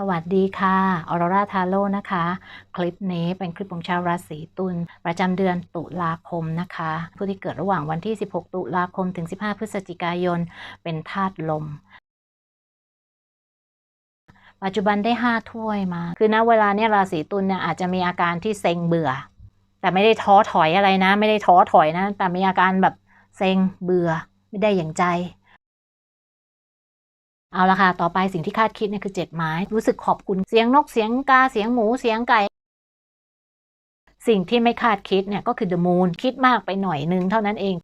สวัสดีค่ะ ออโรราทาโร่นะคะ คลิปนี้เป็นคลิปของชาวราศีตุลประจำเดือนตุลาคมนะคะ ผู้ที่เกิดระหว่างวันที่ 16 ตุลาคมถึง 15 พฤศจิกายน เป็นธาตุลม ปัจจุบันได้ 5 ถ้วยมา คือณเวลาเนี้ยราศีตุลเนี่ยอาจจะมีอาการที่เซ็งเบื่อ แต่ไม่ได้ท้อถอยอะไรนะ ไม่ได้ท้อถอยนะ แต่มีอาการแบบเซ็งเบื่อ ไม่ได้อย่างใจ เอาละค่ะ ต่อไปสิ่งที่คาดคิดเนี่ยคือเจ็ดไม้ รู้สึกขอบคุณเสียงนกเสียงกาเสียงหมูเสียงไก่ สิ่งที่ไม่คาดคิดเนี่ยก็คือ the moon คิดมากไปหน่อยนึงเท่านั้นเอง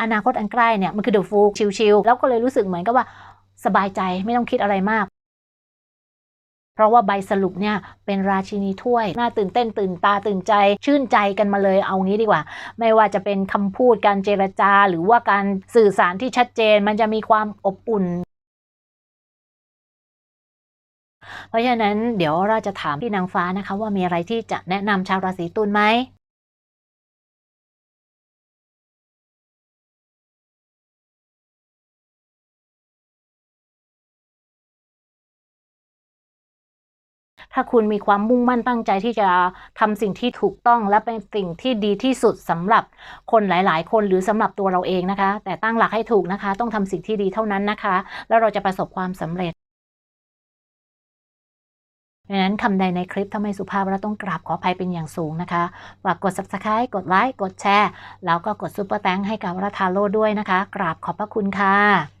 อนาคตอันใกล้เนี่ยมันคือ the fool ชิลๆแล้วก็เลยรู้สึกเหมือนกับว่าสบายใจไม่ต้องคิดอะไรมาก เพราะว่าใบสรุปเนี่ยเป็นราชินีถ้วย น่าตื่นเต้นตื่นตาตื่นใจ ชื่นใจกันมาเลยเอางี้ดีกว่า ไม่ว่าจะเป็นคำพูดการเจรจา หรือว่าการสื่อสารที่ชัดเจน มันจะมีความอบอุ่นเพราะฉะนั้นเดี๋ยวเราจะถามพี่นางฟ้านะคะว่ามีอะไรที่จะแนะนำชาวราศีตุลไหม ถ้าคุณมีความมุ่งมั่นตั้งใจที่จะทำสิ่งที่ถูกต้องและเป็นสิ่งที่ดีที่สุดสำหรับคนหลาย ๆ คนหรือสำหรับตัวเราเองนะคะ แต่ตั้งหลักให้ถูกนะคะ ต้องทำสิ่งที่ดีเท่านั้นนะคะ แล้วเราจะประสบความสำเร็จดังนั้นคำใดในคลิปถ้าไม่สุภาพเราต้องกราบขออภัยเป็นอย่างสูงนะคะฝากกด subscribe กดไลค์กดแชร์ แล้วก็กดซุปเปอร์แตงให้กับรัทาโลด้วยนะคะ กราบขอบพระคุณค่ะ